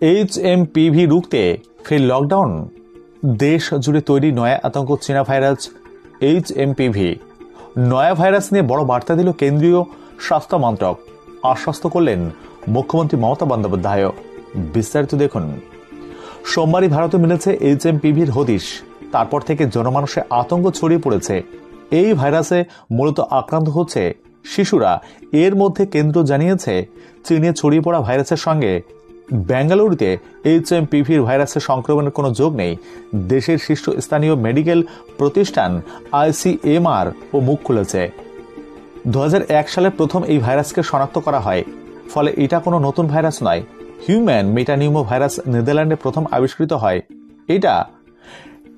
H M PV রুখতে ফের lockdown? দেশ জুড়ে তৈরি নয়া আতঙ্ক চীনা ভাইরাস এইচ এম পিভি নয়া ভাইরাস নিয়ে বড় বার্তা দিল কেন্দ্রীয় স্বাস্থ্য মন্ত্রক। আশ্বস্ত করলেন মুখ্যমন্ত্রী মমতা বন্দ্যোপাধ্যায় বিস্তারিত দেখুন। সোমবারই ভারতে মিলেছে এইচ এম পিভির হদিশ। তারপর থেকে জনমানুষে আতঙ্ক ছড়িয়ে পড়েছে। এই ভাইরাসে মূলত আক্রান্ত হচ্ছে শিশুরা। এর মধ্যে কেন্দ্র জানিয়েছে, চীনে ছড়িয়ে পড়া ভাইরাসের সঙ্গে বেঙ্গালুরুতে এইচ এম পিভির ভাইরাসের সংক্রমণের কোনো যোগ নেই। দেশের শীর্ষস্থানীয় মেডিকেল প্রতিষ্ঠান আইসিএমআর ও মুখ খুলেছে। দু হাজার এক সালে প্রথম এই ভাইরাসকে শনাক্ত করা হয়। ফলে এটা কোনো নতুন ভাইরাস নয়। হিউম্যান মেটানিউমো ভাইরাস নেদারল্যান্ডে প্রথম আবিষ্কৃত হয়। এটা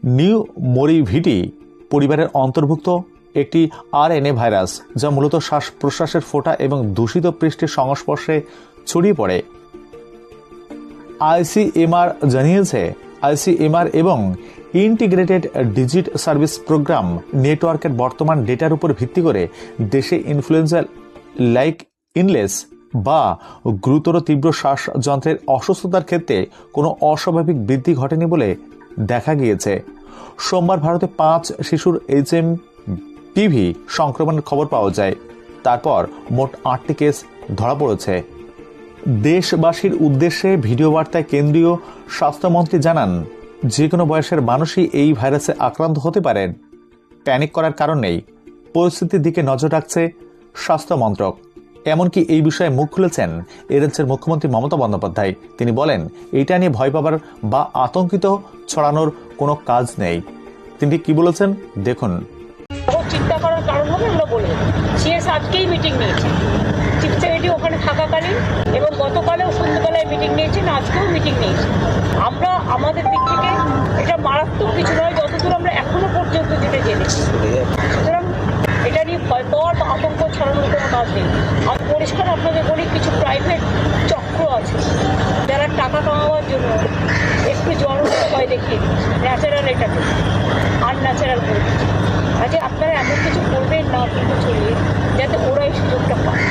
নিউ মরিভিটি পরিবারের অন্তর্ভুক্ত একটি আরএনএ ভাইরাস, যা মূলত শ্বাস প্রশ্বাসের ফোঁটা এবং দূষিত পৃষ্ঠের সংস্পর্শে ছড়িয়ে পড়ে। আইসিএমআর জানিয়েছে, আইসিএমআর এবং ইন্টিগ্রেটেড ডিজিট সার্ভিস প্রোগ্রাম নেটওয়ার্কের বর্তমান ডেটার উপর ভিত্তি করে দেশে ইনফ্লুয়েঞ্জা লাইক ইনলেস বা গুরুতর তীব্র শ্বাসযন্ত্রের অসুস্থতার ক্ষেত্রে কোনো অস্বাভাবিক বৃদ্ধি ঘটেনি বলে দেখা গিয়েছে। সোমবার ভারতে পাঁচ শিশুর এইচএম পিভি সংক্রমণের খবর পাওয়া যায়। তারপর মোট আটটি কেস ধরা পড়েছে। দেশবাসীর উদ্দেশ্যে ভিডিও বার্তায় কেন্দ্রীয় স্বাস্থ্যমন্ত্রী জানান, যে কোনো বয়সের মানুষই এই ভাইরাসে আক্রান্ত হতে পারেন প্যানিক করার কারণ নেই। পরিস্থিতির দিকে নজর রাখছে স্বাস্থ্য মন্ত্রক। এমনকি এই বিষয়ে মুখ খুলেছেন এ রাজ্যের মুখ্যমন্ত্রী মমতা বন্দ্যোপাধ্যায়। তিনি বলেন, এটা নিয়ে ভয় পাবার বা আতঙ্কিত ছড়ানোর কোনো কাজ নেই। তিনি কি বলেছেন? দেখুন। ও করার কারণ হবে, আমরা বলে সিএস আজকেই মিটিং নিয়েছে। চিফ সেক্রেটারি ওখানে থাকাকালীন এবং গতকালেও সন্ধ্যেবেলায় মিটিং নিয়েছেন, আজকেও মিটিং নিয়েছে। আমরা আমাদের দিক থেকে এটা মারাত্মক কিছু নয়, যতদূর আমরা এখনও পর্যন্ত যেটা জেনেছি। সুতরাং এটা নিয়ে ভয় পাওয়ার বা আতঙ্ক ছড়ানোর কোনো কাজ নেই। আর পরিষ্কার আপনাদের বলি, কিছু প্রাইভেট চক্র আছে। যারা টাকা কামাবার জন্য একটু জনগণ ভয় দেখিয়ে ন্যাচারাল এটাকে। আনন্যাচারাল করে কাজে আপনারা এমন কিছু করবেন না কিন্তু ছড়িয়ে যাতে ওরা এই সুযোগটা পায়।